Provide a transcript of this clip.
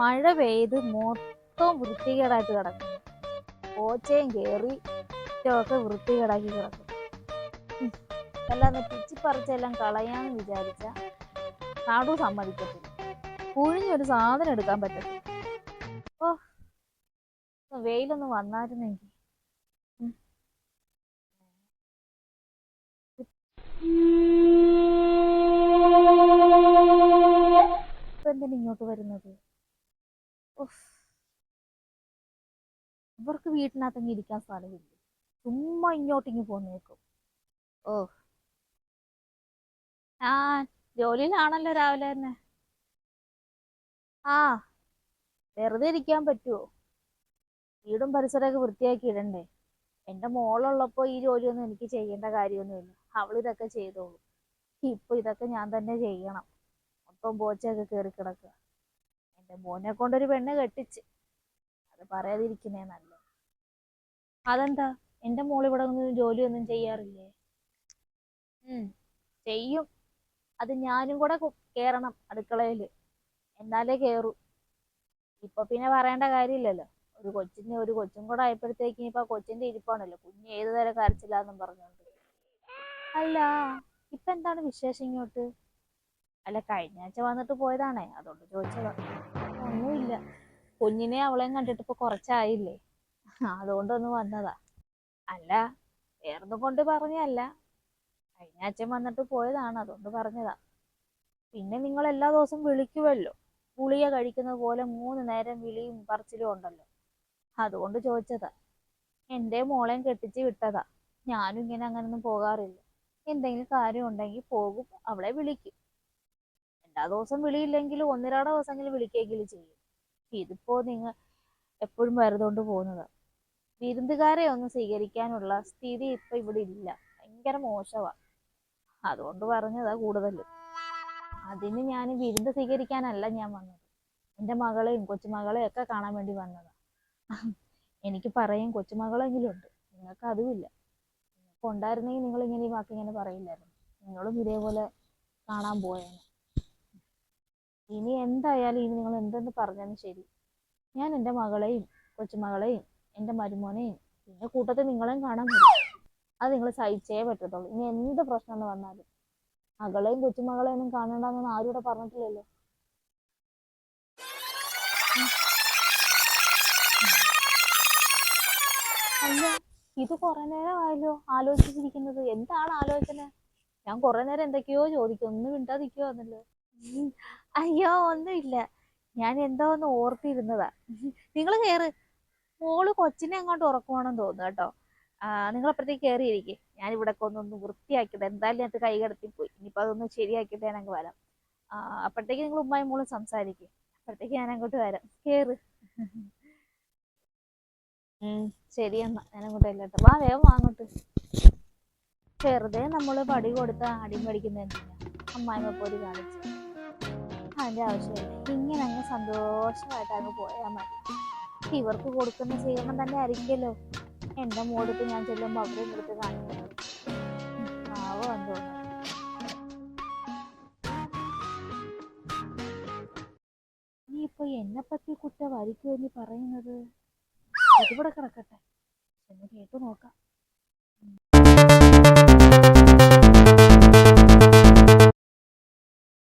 മഴ പെയ്ത് മൊത്തം വൃത്തികേടായിട്ട് കിടക്കും ഓച്ചയും കയറി ഒക്കെ വൃത്തികേടാക്കി കിടക്കും. അല്ലാതെ പിച്ചിപ്പറിച്ചെല്ലാം കളയാന്ന് വിചാരിച്ച നാടു സമ്മതിക്കത്തില്ല. കുഴിഞ്ഞൊരു സാധനം എടുക്കാൻ പറ്റത്തില്ല. ഓ വന്നായിരുന്നെങ്കിൽ. ഇപ്പൊ എന്തിനാ ഇങ്ങോട്ട് വരുന്നത്. ഇവർക്ക് വീട്ടിനകത്തെങ്കിൽ ഇരിക്കാൻ സ്ഥലമില്ല. ചുമ്മാ ഇങ്ങോട്ടിങ്ങ് പോന്നേക്കും. ഓ ആ ജോലിയിലാണല്ലോ രാവിലെ തന്നെ. ആ വെറുതെ ഇരിക്കാൻ പറ്റുമോ വീടും പരിസരമൊക്കെ വൃത്തിയാക്കി ഇടണ്ടേ? എന്റെ മോളുള്ളപ്പോൾ ഈ ജോലിയൊന്നും എനിക്ക് ചെയ്യേണ്ട കാര്യമൊന്നുമില്ല. അവൾ ഇതൊക്കെ ചെയ്തോളൂ. ഇപ്പൊ ഇതൊക്കെ ഞാൻ തന്നെ ചെയ്യണം. മൊത്തം പോച്ചയൊക്കെ കയറി കിടക്കുക. എന്റെ മോനെ കൊണ്ടൊരു പെണ്ണ് കെട്ടിച്ച്. അത് പറയാതിരിക്കുന്നേ നല്ലത്. അതെന്താ? എന്റെ മോൾ ഇവിടെ ഒന്നും ജോലിയൊന്നും ചെയ്യാറില്ലേ? ചെയ്യും. അത് ഞാനും കൂടെ കേറണം അടുക്കളയിൽ എന്നാലേ കേറൂ. ഇപ്പൊ പിന്നെ പറയേണ്ട കാര്യമില്ലല്ലോ. ഒരു കൊച്ചിന് ഒരു കൊച്ചും കൂടെ ആയപ്പോഴത്തേക്ക് ആ കൊച്ചിന്റെ ഇരിപ്പാണല്ലോ. കുഞ്ഞ് ഏത് തരം കരച്ചില്ലാന്നും പറഞ്ഞോണ്ട്. അല്ല ഇപ്പൊ എന്താണ് വിശേഷം ഇങ്ങോട്ട്? അല്ല കഴിഞ്ഞ ആഴ്ച വന്നിട്ട് പോയതാണേ അതുകൊണ്ട് ചോദിച്ചതാ. ഒന്നുമില്ല. കുഞ്ഞിനെ അവളെയും കണ്ടിട്ട് ഇപ്പൊ കുറച്ചായില്ലേ? അതുകൊണ്ടൊന്ന് വന്നതാ. അല്ല വേറൊന്നും കൊണ്ട് പറഞ്ഞല്ല കഴിഞ്ഞ ആഴ്ച വന്നിട്ട് പോയതാണ് അതുകൊണ്ട് പറഞ്ഞതാ. പിന്നെ നിങ്ങൾ എല്ലാ ദിവസവും വിളിക്കുമല്ലോ ഗുളിക കഴിക്കുന്നത് പോലെ മൂന്ന് നേരം വിളിയും പറച്ചിലും ഉണ്ടല്ലോ. അതുകൊണ്ട് ചോദിച്ചതാ. എന്റെ മോളെയും കെട്ടിച്ച് വിട്ടതാ. ഞാനും ഇങ്ങനെ അങ്ങനൊന്നും പോകാറില്ല. എന്തെങ്കിലും കാര്യം ഉണ്ടെങ്കിൽ പോകും അവളെ വിളിക്കും. എല്ലാ ദിവസവും വിളിയില്ലെങ്കിലും ഒന്നിരാടെ ദിവസമെങ്കിലും വിളിക്കുകയെങ്കിലും ചെയ്യും. ഇതിപ്പോ നിങ്ങൾ എപ്പോഴും വെറുതെ പോകുന്നത്. വിരുന്നുകാരെ ഒന്നും സ്വീകരിക്കാനുള്ള സ്ഥിതി ഇപ്പൊ ഇവിടെ ഇല്ല. ഭയങ്കര മോശമാണ് അതുകൊണ്ട് പറഞ്ഞതാ കൂടുതലും. അതിന് ഞാൻ വിരുന്ന് സ്വീകരിക്കാനല്ല ഞാൻ വന്നത്. എന്റെ മകളെയും കൊച്ചുമകളെയും ഒക്കെ കാണാൻ വേണ്ടി വന്നതാ. എനിക്ക് പറയും കൊച്ചുമകളെങ്കിലും ഉണ്ട്. നിങ്ങൾക്ക് അതുമില്ല. നിങ്ങൾക്ക് ഉണ്ടായിരുന്നെങ്കിൽ നിങ്ങൾ ഇങ്ങനെ ഈ വാക്ക് ഇങ്ങനെ പറയില്ലായിരുന്നു. നിങ്ങളും ഇതേപോലെ കാണാൻ പോയേനെ. ഇനി എന്തായാലും ഇനി നിങ്ങൾ എന്തെന്ന് പറഞ്ഞാലും ശരി. ഞാൻ എന്റെ മകളെയും കൊച്ചുമകളെയും എന്റെ മരുമോനെയും പിന്നെ കൂട്ടത്തിൽ നിങ്ങളെയും കാണാൻ പറ്റും അത് നിങ്ങൾ സഹിച്ചേ പറ്റത്തുള്ളൂ. ഇനി എന്ത് പ്രശ്നം എന്ന് വന്നാലും മകളെയും കൊച്ചുമകളെയും ഒന്നും കാണണ്ടെന്നൊന്നും ആരും ഇവിടെ പറഞ്ഞിട്ടില്ലല്ലോ. ഇത് കുറെ നേരമായല്ലോ ആലോചിച്ചിരിക്കുന്നത്. എന്താണ് ആലോചന? ഞാൻ കുറെ നേരം എന്തൊക്കെയോ ചോദിക്കും. ഒന്നും മിണ്ടാതിരിക്കുവാന്നല്ലോ. അയ്യോ ഒന്നുമില്ല. ഞാൻ എന്തോ ഒന്ന് ഓർത്തിരുന്നതാ. നിങ്ങൾ കേറ് മോൾ കൊച്ചിനെ അങ്ങോട്ട് ഉറക്കുവാണെന്ന് തോന്നുന്നു കേട്ടോ. നിങ്ങൾ അപ്പഴത്തേക്ക് കയറിയിരിക്കെ. ഞാൻ ഇവിടെ ഒന്നൊന്ന് വൃത്തിയാക്കിയത് എന്തായാലും അത് കൈ കടത്തി പോയി. ഇനിയിപ്പോൾ അതൊന്ന് ശരിയാക്കിയിട്ട് ഞാൻ അങ്ങ് വരാം. അപ്പോഴത്തേക്ക് നിങ്ങൾ ഉമ്മായും മോളും സംസാരിക്കും. അപ്പോഴത്തേക്ക് ഞാൻ അങ്ങോട്ട് വരാം. കേറ്. ശരി എന്നാ. ഞാൻ അങ്ങോട്ട് അല്ലട്ടോ വാ വേഗം വാങ്ങോട്ട് വെറുതെ നമ്മൾ പടി കൊടുത്ത അടി മേടിക്കുന്ന അമ്മായിമ്മ പോരി കാണിച്ചു അതിന്റെ ആവശ്യമില്ല. ഇങ്ങനെ അങ്ങ് സന്തോഷമായിട്ട് അങ്ങ് പോയാൽ മതി ഇവർക്ക് കൊടുക്കുന്ന സ്വീകരണം തന്നെ ആയിരിക്കുമല്ലോ. എന്റെ മോടുത്ത് ഞാൻ ചെല്ലുമ്പോൾ അവരെ എടുത്ത് കാണിക്കുന്നത് നീ ഇപ്പൊ എന്നെ പറ്റി കുറ്റ വരിക്കുമെന്ന് പറയുന്നത്? ഇവിടെ കിടക്കട്ടെ. എന്ന് കേട്ടു നോക്കാം.